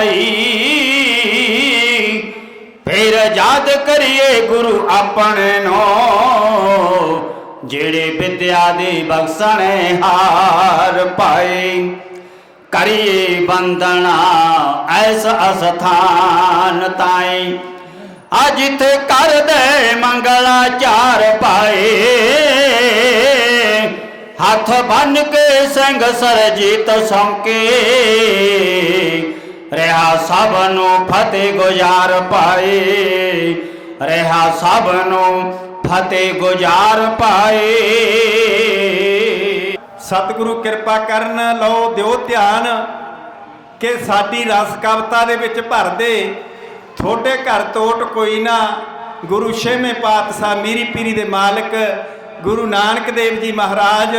ਪਾਈ ਫਿਰ ਯਾਦ ਕਰੀਏ ਗੁਰੂ ਆਪਣੇ ਨੂੰ, ਜਿਹੜੇ ਵਿਦਿਆ ਦੇ ਬਖਸ਼ਣੇ ਹਾਰ ਪਾਏ। ਕਰੀਏ ਬੰਦਨਾ ਐਸ ਅਸਥਾਨ ਤਾਈ ਅੱਜ ਤੇ ਕਰਦੇ ਮੰਗਲਾਚਾਰ ਪਾਏ। ਹੱਥ ਬੰਨ ਕੇ ਸਿੰਘ ਸਰਜੀਤ ਸੌਂਕੇ। ਰਿਹਾ ਸਭ ਨੂੰ ਫਤਿਹ ਗੁਜ਼ਾਰ ਪਾਏ ਰਹਾ ਸਭ ਨੂੰ ਫਤਿਹ ਗੁਜ਼ਾਰ ਪਾਏ ਸਤਿਗੁਰੂ ਕਿਰਪਾ ਕਰਨ ਲਓ, ਦਿਓ ਧਿਆਨ ਕਿ ਸਾਡੀ ਰਸ ਕਵਤਾ ਦੇ ਵਿੱਚ ਭਰ ਦੇ। ਥੋੜੇ ਘਰ ਤੋਟ ਕੋਈ ਨਾ। ਗੁਰੂ ਛੇਵੇਂ ਪਾਤਸ਼ਾਹ ਮੀਰੀ ਪੀਰੀ ਦੇ ਮਾਲਕ ਗੁਰੂ ਨਾਨਕ ਦੇਵ ਜੀ ਮਹਾਰਾਜ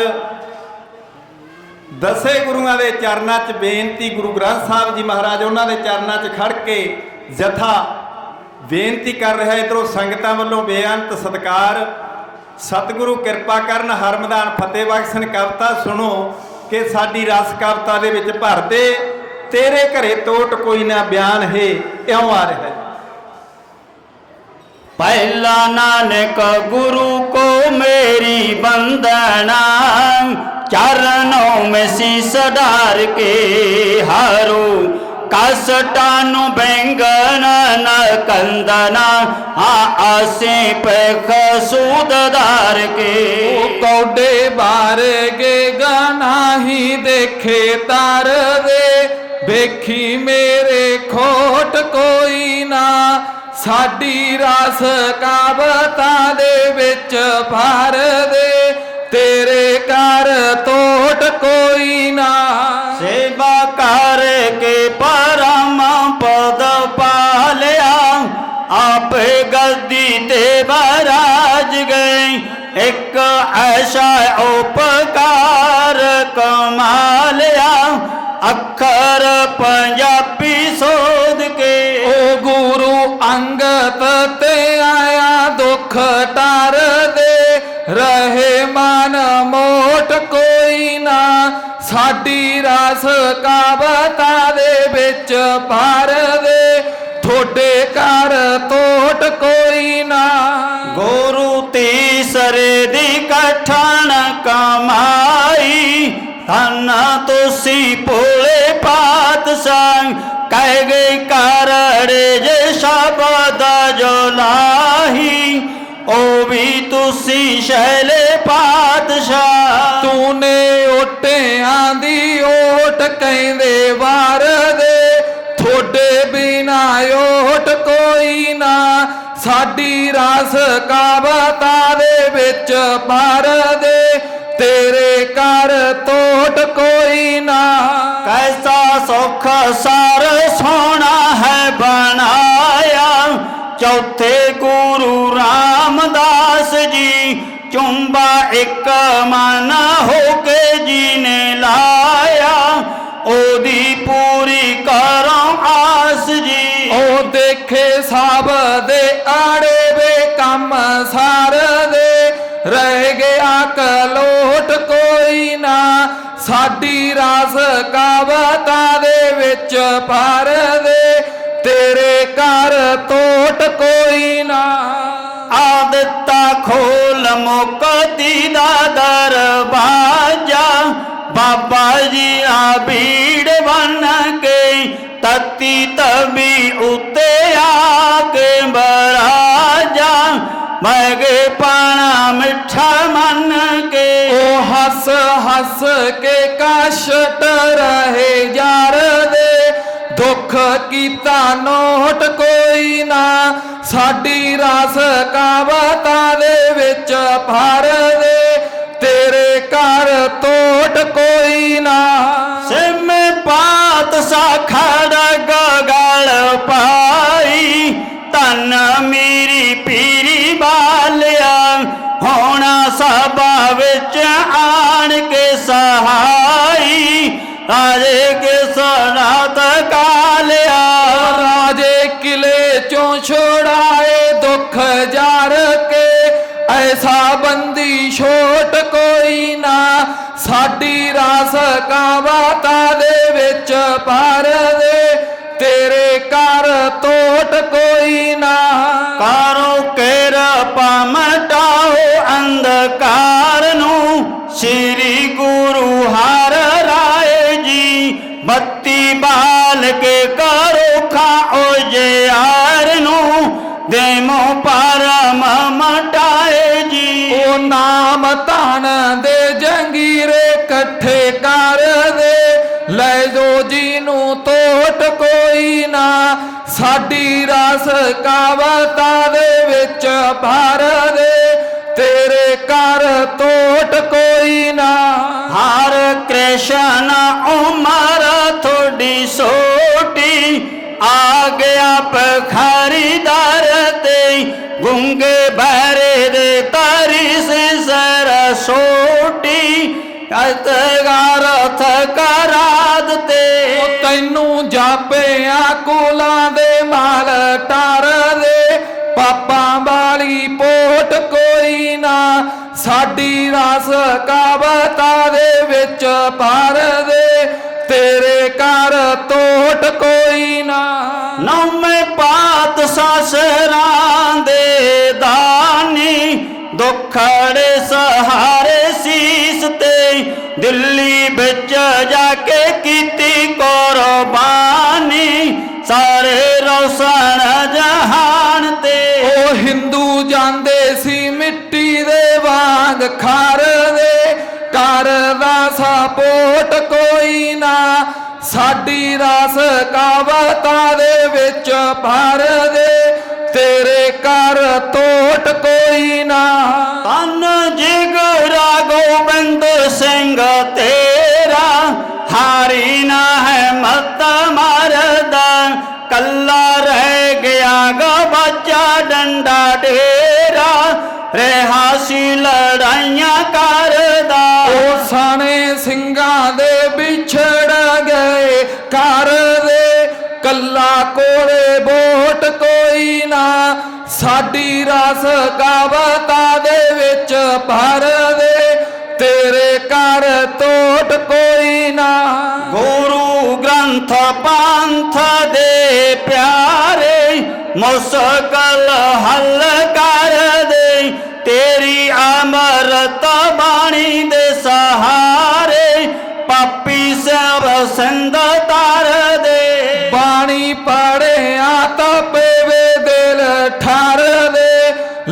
ਦਸੇ ਗੁਰੂਆਂ ਦੇ ਚਰਨਾਂ 'ਚ ਬੇਨਤੀ, ਗੁਰੂ ਗ੍ਰੰਥ ਸਾਹਿਬ ਜੀ ਮਹਾਰਾਜ, ਉਹਨਾਂ ਦੇ ਚਰਨਾਂ 'ਚ ਖੜ ਕੇ ਜਥਾ ਬੇਨਤੀ ਕਰ ਰਿਹਾ ਇਧਰੋਂ ਸੰਗਤਾਂ ਵੱਲੋਂ ਬੇਅੰਤ ਸਤਿਕਾਰ, ਸਤਿਗੁਰੂ ਕਿਰਪਾ ਕਰਨ, ਹਰਮਦਾਨ ਫਤਿਹ ਬਖਸ਼ਣ, ਕਵਿਤਾ ਸੁਣੋ ਕਿ ਸਾਡੀ ਰਸ ਕਵਿਤਾ ਦੇ ਵਿੱਚ ਭਰ ਦੇ ਤੇਰੇ ਘਰੇ ਤੋਟ ਕੋਈ ਨਾ ਬਿਆਨ ਹੈ, ਇਉਂ ਆ ਰਿਹਾ ਪਹਿਲਾ ਨਾਨਕ ਗੁਰੂ ਕੋ ਮੇਰੀ ਬੰਦਨਾ ਚਰਨੋਂ ਮੈਂ ਸੀਸ ਧਾਰ ਕੇ ਹਾਰੂ ਕਸਟਾਨੂੰ ਬੈਂਗਨ ਨ ਕੰਦਨਾ ਆ ਆਸੇ ਪਖ ਸੂਦਦਾਰ ਕੇ। ਕੋਡੇ ਬਾਰ ਗੇ ਹੀ ਦੇਖੇ ਤਾਰ ਦੇ ਵੇਖੀ ਮੇ ਸਾਡੀ ਰਸ ਕਾਬਤਾ ਦੇ ਵਿੱਚ ਭਾਰ ਦੇ। ਤੇਰੇ ਕਰ ਤੋਟ ਕੋਈ ਨਾ। ਸੇਵਾ ਕਰਕੇ ਪਰਮ ਪਦ ਪਾਲਿਆ। ਆਪੇ ਗਲਤੀ ਤੇ ਬਰਾਜ ਗਏ ਇੱਕ ਐਸਾ ਉਪਕਾਰ ਕਮਾਲਿਆ ਅੱਖਰ ਪੰਜਾ ਸਾਡੀ ਰਸ ਕਾਬਤਾ ਦੇ ਵਿੱਚ ਭਰ ਦੇ ਥੋੜੇ ਘਰ ਤੋਟ ਕੋਈ ਨਾ। ਗੁਰੂ ਤੇ ਸਰੇ ਦੀ ਕਠਣ ਕਮਾਈ। ਧਨ ਤੁਸੀਂ ਭੋਲੇ ਪਾਤ ਸੰਗ ਕਹਿ ਗਈ ਕਰੜੇ ਜੇ ਸ਼ਬਦ ਜੋ ਲਾਹੀ। ਉਹ ਵੀ ਤੁਸੀਂ ਸ਼ੈਲੇ ਪਾਤਸ਼ਾਹ। ਤੂੰ ਨੇ ਓਟਿਆਂ ਦੀ ਓਟ ਕਹਿੰਦੇ ਵਾਰ ਦੇ। ਥੋੜੇ ਬਿਨਾ ਓਟ ਕੋਈ ਨਾ। ਸਾਡੀ ਰਸ ਕਾਵਤਾ ਦੇ ਵਿੱਚ ਪਰ ਦੇ। ਤੇਰੇ ਕਰ ਤੋਟ ਕੋਈ ਨਾ। ਕੈਸਾ ਸੁਖ ਸਾਰ ਸੋਣਾ ਹੈ ਬਣਾਇਆ। ਚੌਥੇ ਜੀ, ਚੁੰਬਾ ਇੱਕ ਮਨ ਹੋ ਕੇ ਜੀ ਨੇ ਲਾਇਆ। ਉਹਦੀ ਪੂਰੀ ਕਰਾਂ ਆਸ ਜੀ। ਉਹ ਦੇਖੇ ਸਭ ਦੇ ਆੜੇ ਵੇ, ਕੰਮ ਸਾਰ ਦੇ। ਰਹਿ ਗਿਆ ਕਲੋਟ ਕੋਈ ਨਾ, ਸਾਡੀ ਰਾਸ ਕਾਵਤਾ ਦੇ ਵਿੱਚ ਪਰ ਦੇ। ਤੇਰੇ ਘਰ ਤੋਂ ਆਦਤਾ ਖੋਲ ਮੁਕਤੀ ਦਾ ਦਰਵਾਜਾ ਬਾਬਾ ਜੀ ਆ ਭੀੜ ਬਨ ਕੇ ਤਤੀ ਤਬੀ ਉਤੇ ਆ ਕੇ ਬਰਾਜਾ ਮੈਂ ਗੇ ਪਾਣਾ ਮਿੱਠਾ ਮੰਨ ਕੇ ਉਹ ਹੱਸ ਹੱਸ ਕੇ ਕਸ਼ਟ ਰਹੇ ਯਾਰ ਦੇ ਸਾਡੀ ਰਸ ਕਾਬਤਾ ਦੇ ਵਿੱਚ ਭਰ ਦੇ। ਤੇਰੇ ਘਰ ਤੋਟ ਕੋਈ ਨਾ। ਸਿਮੇ ਪਾਤ ਸਾਖੜ ਗਗਲ ਪਾਈ। ਤਨ ਮੇਰੀ ਪੀਰੀ ਬਾਲਿਆ। ਹੋਣਾ ਸਭਾ ਵਿੱਚ ਆਣ ਕੇ ਸਹਾਈ। ਰਾਜੇ ਛੋਟ ਕੋਈ ਨਾ ਸਾਡੀ ਰਾਸ ਕਾਵਾਤਾ ਦੇ ਵਿੱਚ ਪਾਰ ਨੂੰ ਤੋਟ ਕੋਈ ਨਾ, ਸਾਡੀ ਰਸ ਕਾਵਤਾ ਦੇ ਵਿੱਚ ਭਰ ਦੇ। ਤੇਰੇ ਘਰ ਤੋਟ ਕੋਈ ਨਾ। ਹਰ ਕ੍ਰਿਸ਼ਨ ਉਮਰ ਥੋੜੀ ਸੋਟੀ, ਆ ਗਿਆ ਪਖਾਰੀਦਾਰ ਤੇ ਗੁੰਗੇ ਬਹਿਰੇ ਦੇ ਤਾਰੀ ਸੇ ਸਰਸੋਟੀ ਕਤਗਾਰ ਥਕਰਾਦ ਕੋਲਾਂ ਦੇ ਮਾਲ ਟਰ ਦੇ, ਪਾਪਾਂ ਵਾਲੀ ਪੋਟ ਕੋਈ ਨਾ। ਸਾਡੀ ਰਸ ਕਾਬਤਾ ਦੇ ਵਿੱਚ ਪਾਰ ਦੇ, ਤੇਰੇ ਘਰ ਤੋਟ ਕੋਈ ਨਾ। ਨੌਵੇਂ ਪਾਤ ਸਸਰਾਂ ਦੇ ਦਾਨੀ, ਦੁਖੜੇ ਸਹਾਰੇ ਸੀਸ ਤੇ, ਦਿੱਲੀ ਵਿੱਚ ਜਾ ਕੇ ਕੀਤੀ ਸਾਰੇ ਜਹਾਨ ਤੇ। ਉਹ ਹਿੰਦੂ ਜਾਂਦੇ ਸੀ ਮਿੱਟੀ ਦੇ ਵਾਂਗ ਖਰ ਦੇ। ਕਰਦਾ ਸਪੋਟ ਕੋਈ ਨਾ ਸਾਡੀ ਰਸ ਕਾਵਤਾ ਦੇ ਵਿੱਚ ਭਰ ਦੇ। ਤੇਰੇ ਘਰ ਤੋਟ ਕੋਈ ਨਾ। ਤਨ ਜਿਗਰਾ ਗੋਬਿੰਦ ਸਿੰਘ ਤੇਰਾ ਰਿਹਾ ਸੀ ਲੜਾਈਆਂ ਕਰਦਾ। ਉਹ ਸਾਣੇ ਸਿੰਘਾਂ ਦੇ ਵਿਛੜ ਗਏ। ਘਰ ਦੇ ਕੱਲਾ ਕੋਲੇ ਵੋਟ ਕੋਈ ਨਾ। ਸਾਡੀ ਰਸ ਕਾਵਤਾ ਦੇ ਵਿੱਚ ਭਰ ਦੇ। ਤੇਰੇ ਘਰ ਤੋਟ ਕੋਈ ਨਾ। ਗੁਰੂ ਗ੍ਰੰਥ ਪੰਥ ਦੇ ਪਿਆਰੇ ਮੁਸਕਲ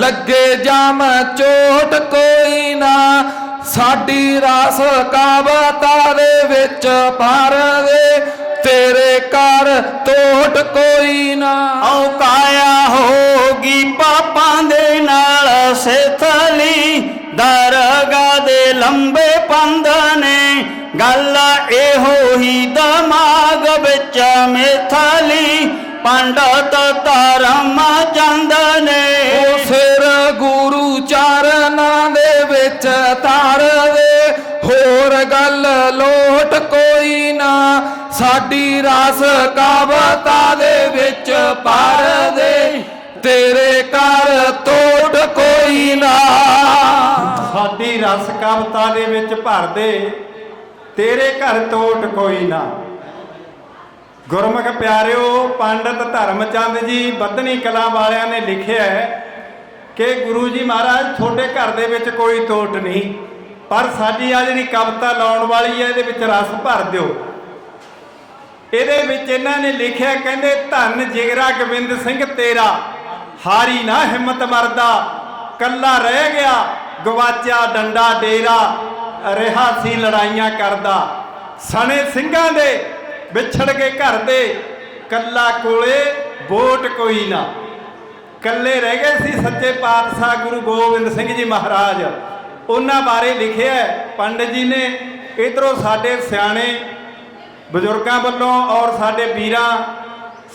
ਲੱਗੇ ਜਾਮ, ਚੋਟ ਕੋਈ ਨਾ। ਸਾਡੀ ਰਾਸ ਕਾਬਤਾ ਦੇ ਵਿੱਚ ਭਰ ਦੇ। ਤੇਰੇ ਘਰ ਤੋਟ ਕੋਈ ਨਾ। ਔ ਕਾਇਆ ਹੋਗੀ ਪਾਪਾਂ ਦੇ ਨਾਲ, ਸਿਥਲੀ ਦਰਗਾ ਦੇ ਲੰਬੇ ਪੰਧ ਨੇ। ਗੱਲ ਇਹੋ ਹੀ ਦਿਮਾਗ ਵਿੱਚ ਮੇਥਲੀ ਪੰਡਤ ਧਰਮ ਚੰਦ ਨੇ। ਕੋਈ ਨਾ, ਸਾਡੀ ਰਸ ਕਾਵਤਾ ਦੇ ਵਿੱਚ ਪਰ ਦੇ। ਤੇਰੇ ਘਰ ਤੋਟ ਕੋਈ ਨਾ। ਸਾਡੀ ਰਸ ਕਵਤਾ ਦੇ ਵਿੱਚ ਭਰ ਦੇ, ਤੇਰੇ ਘਰ ਤੋਟ ਕੋਈ ਨਾ। ਗੁਰਮੁਖ ਪਿਆਰਿਓ, ਪੰਡਤ ਧਰਮਚੰਦ ਜੀ, ਬੱਧਨੀ ਕਲਾ ਵਾਲਿਆਂ ਨੇ ਲਿਖਿਆ ਹੈ ਕਿ ਗੁਰੂ ਜੀ ਮਹਾਰਾਜ, ਤੁਹਾਡੇ ਘਰ ਦੇ ਵਿੱਚ ਕੋਈ ਤੋਟ ਨਹੀਂ। ਪਰ ਸਾਡੀ ਆ ਜਿਹੜੀ ਕਵਿਤਾ ਲਾਉਣ ਵਾਲੀ ਹੈ ਇਹਦੇ ਵਿੱਚ ਰਸ ਭਰ ਦਿਓ। ਇਹਦੇ ਵਿੱਚ ਇਹਨਾਂ ਨੇ ਲਿਖਿਆ, ਕਹਿੰਦੇ, ਧੰਨ ਜਿਗਰਾ ਗੋਬਿੰਦ ਸਿੰਘ ਤੇਰਾ, ਹਾਰੀ ਨਾ ਹਿੰਮਤ ਮਰਦਾ, ਕੱਲਾ ਰਹਿ ਗਿਆ, ਗਵਾਚਿਆ ਡੰਡਾ ਡੇਰਾ, ਰਿਹਾ ਸੀ ਲੜਾਈਆਂ ਕਰਦਾ। ਸਣੇ ਸਿੰਘਾਂ ਦੇ ਵਿਛੜ ਕੇ ਘਰ ਦੇ, ਕੱਲਾ ਕੋਲੇ ਵੋਟ ਕੋਈ ਨਾ। ਕੱਲੇ ਰਹਿ ਗਏ ਸੀ ਸੱਚੇ ਪਾਤਸ਼ਾਹ ਗੁਰੂ ਗੋਬਿੰਦ ਸਿੰਘ ਜੀ ਮਹਾਰਾਜ। ਉਹਨਾਂ ਬਾਰੇ ਲਿਖਿਆ ਹੈ। ਪੰਡਿਤ ਜੀ ਨੇ ਇਧਰੋਂ ਸਾਡੇ ਸਿਆਣੇ ਬਜ਼ੁਰਗਾਂ ਵੱਲੋਂ ਔਰ ਸਾਡੇ ਵੀਰਾਂ,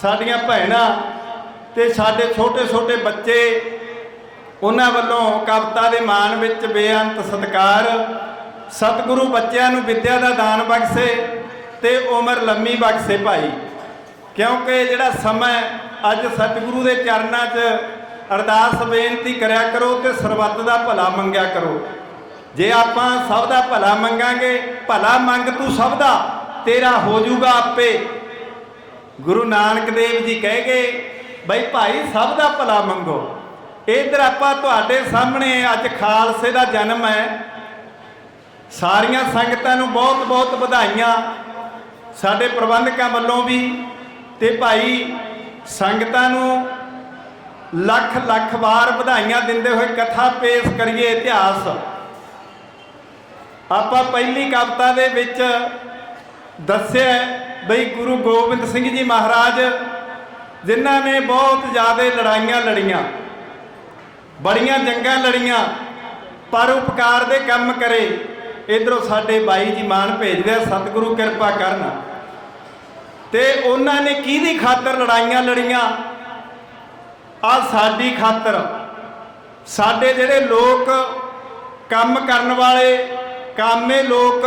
ਸਾਡੀਆਂ ਭੈਣਾਂ ਤੇ ਸਾਡੇ ਛੋਟੇ ਛੋਟੇ ਬੱਚੇ, ਉਹਨਾਂ ਵੱਲੋਂ ਕਵਿਤਾ ਦੇ ਮਾਨ ਵਿੱਚ ਬੇਅੰਤ ਸਤਿਕਾਰ, ਸਤਿਗੁਰੂ ਬੱਚਿਆਂ ਨੂੰ ਵਿੱਦਿਆ ਦਾ ਦਾਨ ਬਖਸ਼ੇ ਤੇ ਉਮਰ ਲੰਮੀ ਬਖਸ਼ੇ ਭਾਈ। ਕਿਉਂਕਿ ਜਿਹੜਾ ਸਮਾਂ ਅੱਜ ਸਤਿਗੁਰੂ ਦੇ ਚਰਨਾਂ 'ਚ ਅਰਦਾਸ ਬੇਨਤੀ ਕਰਿਆ ਕਰੋ ਤੇ ਸਰਬੱਤ ਦਾ ਭਲਾ ਮੰਗਿਆ ਕਰੋ। ਜੇ ਆਪਾਂ ਸਭ ਦਾ ਭਲਾ ਮੰਗਾਂਗੇ, ਭਲਾ ਮੰਗ ਤੂੰ ਸਭ ਦਾ, ਤੇਰਾ ਹੋ ਜਾਊਗਾ ਆਪੇ। ਗੁਰੂ ਨਾਨਕ ਦੇਵ ਜੀ ਕਹਿ ਗਏ, ਬਈ ਭਾਈ, ਸਭ ਦਾ ਭਲਾ ਮੰਗੋ। ਇਧਰ ਆਪਾਂ ਤੁਹਾਡੇ ਸਾਹਮਣੇ ਅੱਜ ਖਾਲਸੇ ਦਾ ਜਨਮ ਹੈ। ਸਾਰੀਆਂ ਸੰਗਤਾਂ ਨੂੰ ਬਹੁਤ ਬਹੁਤ ਵਧਾਈਆਂ। ਸਾਡੇ ਪ੍ਰਬੰਧਕਾਂ ਵੱਲੋਂ ਵੀ ਤੇ ਭਾਈ, ਸੰਗਤਾਂ ਨੂੰ ਲੱਖ ਲੱਖ ਵਾਰ ਵਧਾਈਆਂ ਦਿੰਦੇ ਹੋਏ ਕਥਾ ਪੇਸ਼ ਕਰੀਏ ਇਤਿਹਾਸ। ਆਪਾਂ ਪਹਿਲੀ ਕਵਿਤਾ ਦੇ ਵਿੱਚ ਦੱਸਿਆ ਬਈ ਗੁਰੂ ਗੋਬਿੰਦ ਸਿੰਘ ਜੀ ਮਹਾਰਾਜ, ਜਿਨ੍ਹਾਂ ਨੇ ਬਹੁਤ ਜ਼ਿਆਦਾ ਲੜਾਈਆਂ ਲੜੀਆਂ, ਬੜੀਆਂ ਜੰਗਾਂ ਲੜੀਆਂ, ਪਰ ਉਪਕਾਰ ਦੇ ਕੰਮ ਕਰੇ, ਇਧਰੋਂ ਸਾਡੇ ਬਾਈ ਜੀ ਮਾਨ ਭੇਜਦੇ ਆ ਸਤਿਗੁਰੂ ਕਿਰਪਾ ਕਰਨ। ਤੇ ਉਹਨਾਂ ਨੇ ਕਿਹਦੀ ਖਾਤਰ ਲੜਾਈਆਂ ਲੜੀਆਂ? ਆ ਸਾਡੀ ਖਾਤਰ। ਸਾਡੇ ਜਿਹੜੇ ਲੋਕ ਕੰਮ ਕਰਨ ਵਾਲੇ ਕਾਮੇ ਲੋਕ,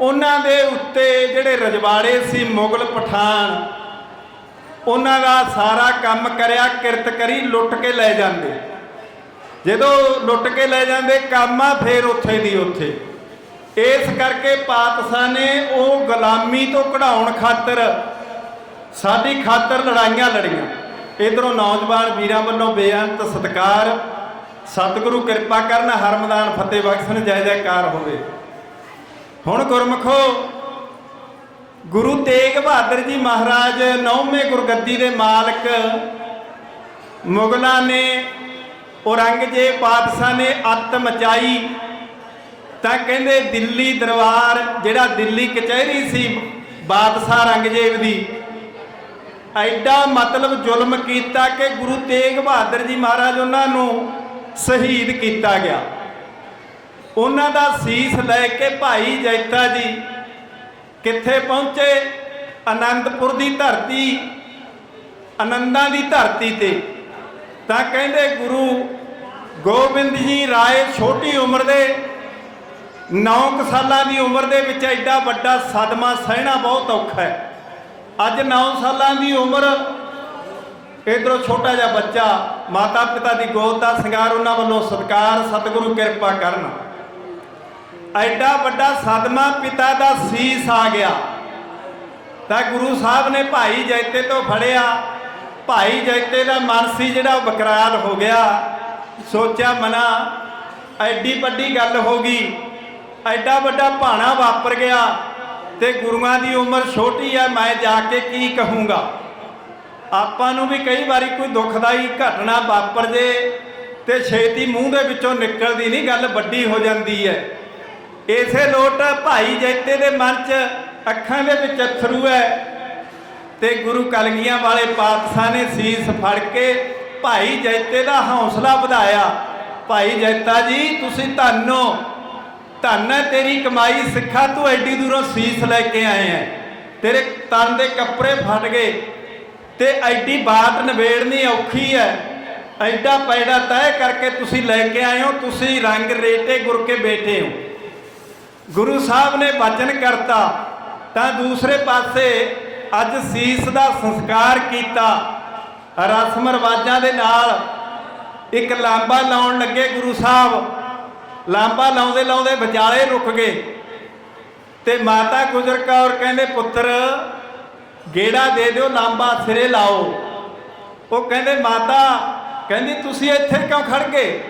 ਉਹਨਾਂ ਦੇ ਉੱਤੇ ਜਿਹੜੇ ਰਜਵਾੜੇ ਸੀ ਮੁਗਲ ਪਠਾਨ, ਉਹਨਾਂ ਦਾ ਸਾਰਾ ਕੰਮ ਕਰਿਆ, ਕਿਰਤ ਕਰੀ, ਲੁੱਟ ਕੇ ਲੈ ਜਾਂਦੇ। ਜਦੋਂ ਲੁੱਟ ਕੇ ਲੈ ਜਾਂਦੇ, ਕਾਮਾ ਫੇਰ ਉੱਥੇ ਦੀ ਉੱਥੇ। ਇਸ ਕਰਕੇ ਪਾਤਸ਼ਾਹ ਨੇ ਉਹ ਗੁਲਾਮੀ ਤੋਂ ਕਢਾਉਣ ਖਾਤਰ ਸਾਡੀ ਖਾਤਰ ਲੜਾਈਆਂ ਲੜੀਆਂ। ਇਧਰੋਂ ਨੌਜਵਾਨ ਵੀਰਾਂ ਵੱਲੋਂ ਬੇਅੰਤ ਸਤਿਕਾਰ ਸਤਿਗੁਰੂ ਕਿਰਪਾ ਕਰਨ ਹਰਮਦਾਨ ਫਤਿਹ ਬਖਸ਼ਣ ਜੈ ਜੈਕਾਰ ਹੋਵੇ। ਹੁਣ ਗੁਰਮਖੋ, ਗੁਰੂ ਤੇਗ ਬਹਾਦਰ ਜੀ ਮਹਾਰਾਜ ਨੌਵੇਂ ਗੁਰਗੱਦੀ ਦੇ ਮਾਲਕ ਮੁਗਲਾਂ ਨੇ ਔਰੰਗਜ਼ੇਬ ਬਾਦਸ਼ਾਹ ਨੇ ਅੱਤ ਮਚਾਈ। ਤਾਂ ਕਹਿੰਦੇ ਦਿੱਲੀ ਦਰਬਾਰ, ਜਿਹੜਾ ਦਿੱਲੀ ਕਚਹਿਰੀ ਸੀ ਬਾਦਸ਼ਾਹ ਔਰੰਗਜ਼ੇਬ ਦੀ, ਐਡਾ ਮਤਲਬ ਜ਼ੁਲਮ ਕੀਤਾ ਕਿ ਗੁਰੂ ਤੇਗ ਬਹਾਦਰ ਜੀ ਮਹਾਰਾਜ ਉਹਨਾਂ ਨੂੰ ਸ਼ਹੀਦ ਕੀਤਾ ਗਿਆ। ਉਹਨਾਂ ਦਾ ਸੀਸ ਲੈ ਕੇ ਭਾਈ ਜੈਤਾ ਜੀ ਕਿੱਥੇ ਪਹੁੰਚੇ? ਆਨੰਦਪੁਰ ਦੀ ਧਰਤੀ ਆਨੰਦਾਂ ਦੀ ਧਰਤੀ ਤੇ। ਤਾਂ ਕਹਿੰਦੇ ਗੁਰੂ ਗੋਬਿੰਦ ਜੀ ਰਾਏ ਛੋਟੀ ਉਮਰ ਦੇ 9 ਸਾਲਾਂ ਦੀ ਉਮਰ ਦੇ ਵਿੱਚ ਐਡਾ ਵੱਡਾ ਸਦਮਾ ਸਹਿਣਾ ਬਹੁਤ ਔਖਾ ਹੈ। ਅੱਜ 9 ਸਾਲਾਂ ਦੀ ਉਮਰ ਇਧਰੋਂ ਛੋਟਾ ਜਿਹਾ ਬੱਚਾ ਮਾਤਾ ਪਿਤਾ ਦੀ ਗੋਦ ਦਾ ਸ਼ਿੰਗਾਰ ਉਹਨਾਂ ਵੱਲੋਂ ਸਤਕਾਰ, ਸਤਿਗੁਰੂ ਕਿਰਪਾ ਕਰਨ। ਐਡਾ ਵੱਡਾ ਸਦਮਾ ਪਿਤਾ ਦਾ ਸੀਸ ਆ ਗਿਆ। ਤਾਂ ਗੁਰੂ ਸਾਹਿਬ ਨੇ ਭਾਈ ਜੈਤੇ ਤੋਂ ਫੜਿਆ। ਭਾਈ ਜੈਤੇ ਦਾ ਮਨ ਸੀ ਜਿਹੜਾ ਉਹ ਬਕਰਾਰ ਹੋ ਗਿਆ। ਸੋਚਿਆ, ਮਨਾ, ਐਡੀ ਵੱਡੀ ਗੱਲ ਹੋ ਗਈ। ਐਡਾ ਵੱਡਾ ਭਾਣਾ ਵਾਪਰ ਗਿਆ ਤੇ ਗੁਰੂਆਂ ਦੀ ਉਮਰ ਛੋਟੀ ਹੈ ਮੈਂ ਜਾ ਕੇ ਕੀ ਕਹੂੰਗਾ? ਆਪਾਂ ਨੂੰ ਵੀ ਕਈ ਵਾਰੀ ਕੋਈ ਦੁਖਦਾਈ ਘਟਨਾ ਵਾਪਰ ਜੇ ਤੇ ਛੇਤੀ ਮੂੰਹ ਦੇ ਵਿੱਚੋਂ ਨਿਕਲਦੀ ਨਹੀਂ, ਗੱਲ ਵੱਡੀ ਹੋ ਜਾਂਦੀ ਹੈ। ਇਸੇ ਲੋਟ ਭਾਈ ਜੈਤੇ ਦੇ ਮਨ 'ਚ, ਅੱਖਾਂ ਦੇ ਵਿੱਚ ਅਥਰੂ ਹੈ। ਤੇ ਗੁਰੂ ਕਲਗੀਆਂ ਵਾਲੇ ਪਾਤਸ਼ਾਹ ਨੇ ਸੀਸ ਫੜ ਕੇ ਭਾਈ ਜੈਤੇ ਦਾ ਹੌਸਲਾ ਵਧਾਇਆ। ਭਾਈ ਜੈਤਾ ਜੀ, ਤੁਸੀਂ ਧੰਨੋ ਧੰਨ ਹੈ ਤੇਰੀ ਕਮਾਈ ਸਿੱਖਾ ਤੂੰ ਐਡੀ ਦੂਰੋਂ ਸੀਸ ਲੈ ਕੇ ਆਏ ਹੈ। ਤੇਰੇ ਤਨ ਦੇ ਕੱਪੜੇ ਫਟ ਗਏ। ਤੇ ਐਡੀ ਬਾਤ ਨਵੇੜਨੀ ਔਖੀ ਹੈ ਐਡਾ ਪੈੜਾ ਤੈਅ ਕਰਕੇ ਤੁਸੀਂ ਲੈ ਕੇ ਆਏ ਹੋ, ਤੁਸੀਂ ਰੰਗ ਰੇਟੇ ਗੁਰ ਕੇ ਬੈਠੇ ਹੋ। ਗੁਰੂ ਸਾਹਿਬ ਨੇ ਵਚਨ ਕਰਤਾ, ਤਾਂ ਦੂਸਰੇ ਪਾਸੇ ਅੱਜ ਸੀਸ ਦਾ ਸੰਸਕਾਰ ਕੀਤਾ। ਰਸਮ ਰਿਵਾਜਾਂ ਦੇ ਨਾਲ ਇੱਕ ਲਾਂਬਾ ਲਾਉਣ ਲੱਗੇ ਗੁਰੂ ਸਾਹਿਬ। ਲਾਂਬਾ ਲਾਉਂਦੇ ਲਾਉਂਦੇ ਵਿਚਾਲੇ ਰੁਕ ਗਏ। ਤੇ ਮਾਤਾ ਗੁਜਰ ਕੌਰ ਕਹਿੰਦੇ, ਪੁੱਤਰ ਗੇੜਾ ਦੇ ਦਿਓ, ਲਾਂਬਾ ਸਿਰੇ ਲਾਓ। ਉਹ ਕਹਿੰਦੇ, ਮਾਤਾ, ਕਹਿੰਦੀ, ਤੁਸੀਂ ਇੱਥੇ ਕਿਉਂ ਖੜ ਗਏ?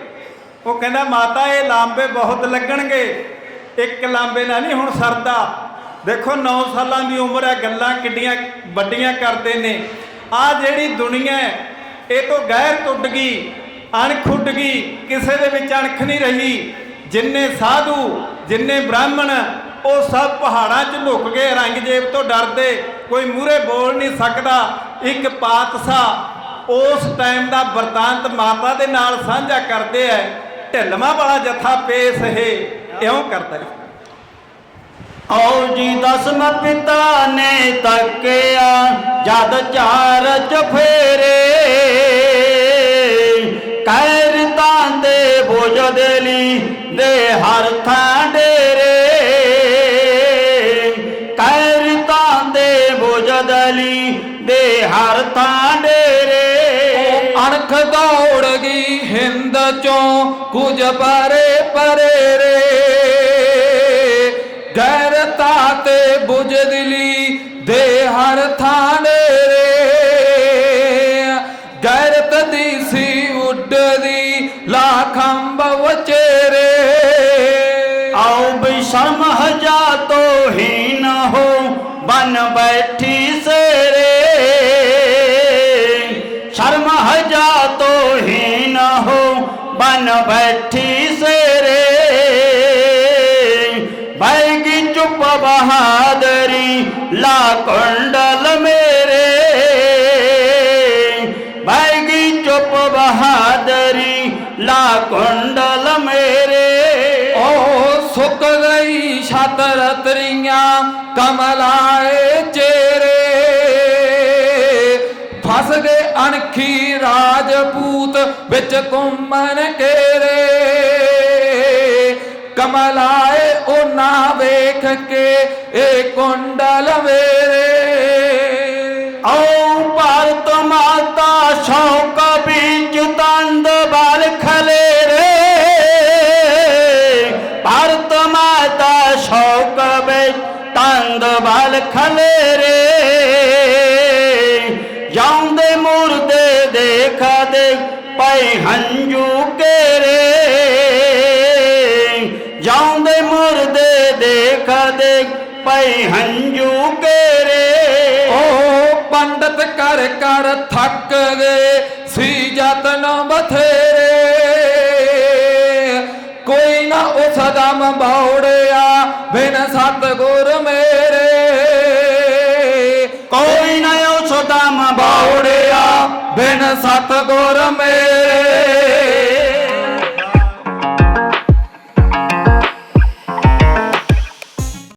ਉਹ ਕਹਿੰਦਾ, ਮਾਤਾ, ਇਹ ਲਾਂਬੇ ਬਹੁਤ ਲੱਗਣਗੇ। ਇੱਕ ਲਾਂਬੇ ਨਾਲ ਨਹੀਂ ਹੁਣ ਸਰਦਾ। ਦੇਖੋ 9 ਸਾਲਾਂ ਦੀ ਉਮਰ ਹੈ, ਗੱਲਾਂ ਕਿੱਡੀਆਂ ਵੱਡੀਆਂ ਕਰਦੇ ਨੇ। ਆ ਜਿਹੜੀ ਦੁਨੀਆ ਇਹ ਤੋਂ ਗਹਿਰ ਟੁੱਟ ਗਈ, ਅਣਖ ਉੱਡ ਗਈ, ਕਿਸੇ ਦੇ ਵਿੱਚ ਅਣਖ ਨਹੀਂ ਰਹੀ। ਜਿੰਨੇ ਸਾਧੂ, ਜਿੰਨੇ ਬ੍ਰਾਹਮਣ ਉਹ ਸਭ ਪਹਾੜਾਂ 'ਚ ਲੁਕ ਗਏ ਰੰਗਜੇਬ ਤੋਂ ਡਰਦੇ। ਕੋਈ ਮੂਹਰੇ ਬੋਲ ਨਹੀਂ ਸਕਦਾ। ਇੱਕ ਪਾਤਸ਼ਾਹ ਉਸ ਟਾਈਮ ਦਾ ਵਰਤਾਂਤ ਮਾਤਾ ਦੇ ਨਾਲ ਸਾਂਝਾ ਕਰਦੇ ਐ। ਢਿੱਲਵਾਂ ਵਾਲਾ ਜਥਾ ਪੇਸ਼ ਇਹ, ਇਉਂ ਕਰਦਾ ਹੈ ਆਓ ਜੀ ਦਸਮ ਪਿਤਾ ਨੇ ਤੱਕਿਆ, ਜਦ ਚਾਰ ਚਫੇਰੇ ਕਹਿਰਤਾਂ ਦੇ ਬੋਝ ਦੇ ਲਈ, ਦੇ ਹਰ ਥਾਂ ਡੇਰੇ। ਹਰ ਥਾਂ ਡੇਰੇ। ਅਣਖ ਦੌੜ ਗਈ ਹਿੰਦ ਚੋਂ ਕੁਝ ਪਰੇ ਪਰੇ ਰੇ ਗੈਰਤਾ ਤੇ ਬੁਜਦਲੀ ਦੇ ਹਰ ਥਾਂ ਬਨ ਬੈਠੀ ਸੇਰੇ ਬੈਗੀ ਚੁੱਪ ਬਹਾਦਰੀ, ਲਾ ਕੁੰਡਲ ਮੇਰੇ। ਬੈਗੀ ਚੁੱਪ ਬਹਾਦਰੀ, ਲਾ ਕੁੰਡਲ ਮੇਰੇ। ਓ ਸੁੱਕ ਗਈ ਛਤਰ ਤਰੀਆਂ ਕਮਲਾਏ ਚਿਹਰੇ ਫਸ ਗਏ ਅਣਖੀ ਰਾਜਪੂਤ ਵਿੱਚ ਘੁੰਮਣ ਕੇਰੇ ਕਮਲਾਏ ਨਾ ਵੇਖ ਕੇ ਇਹ ਕੁੰਡਲ ਵੇ ਜਾਂਦੇ ਮੁਰਦੇ ਦੇਖ ਪਈ ਹੰਝੂ ਕੇਰੇ ਓ ਪੰਡਤ ਕਰ ਕਰ ਥੱਕ ਗਏ, ਸੀ ਯਤਨ ਬਥੇਰੇ। ਕੋਈ ਨਾ ਉਸ ਦਮ ਬੌੜਿਆ, ਬਿਨ ਸਤਗੁਰ ਮੇਰੇ। ਕੋਈ ਨਾ ਉਸ ਦਮ ਬੌੜਿਆ, ਬਿਨ ਸਤਗੁਰ ਮੇਰੇ।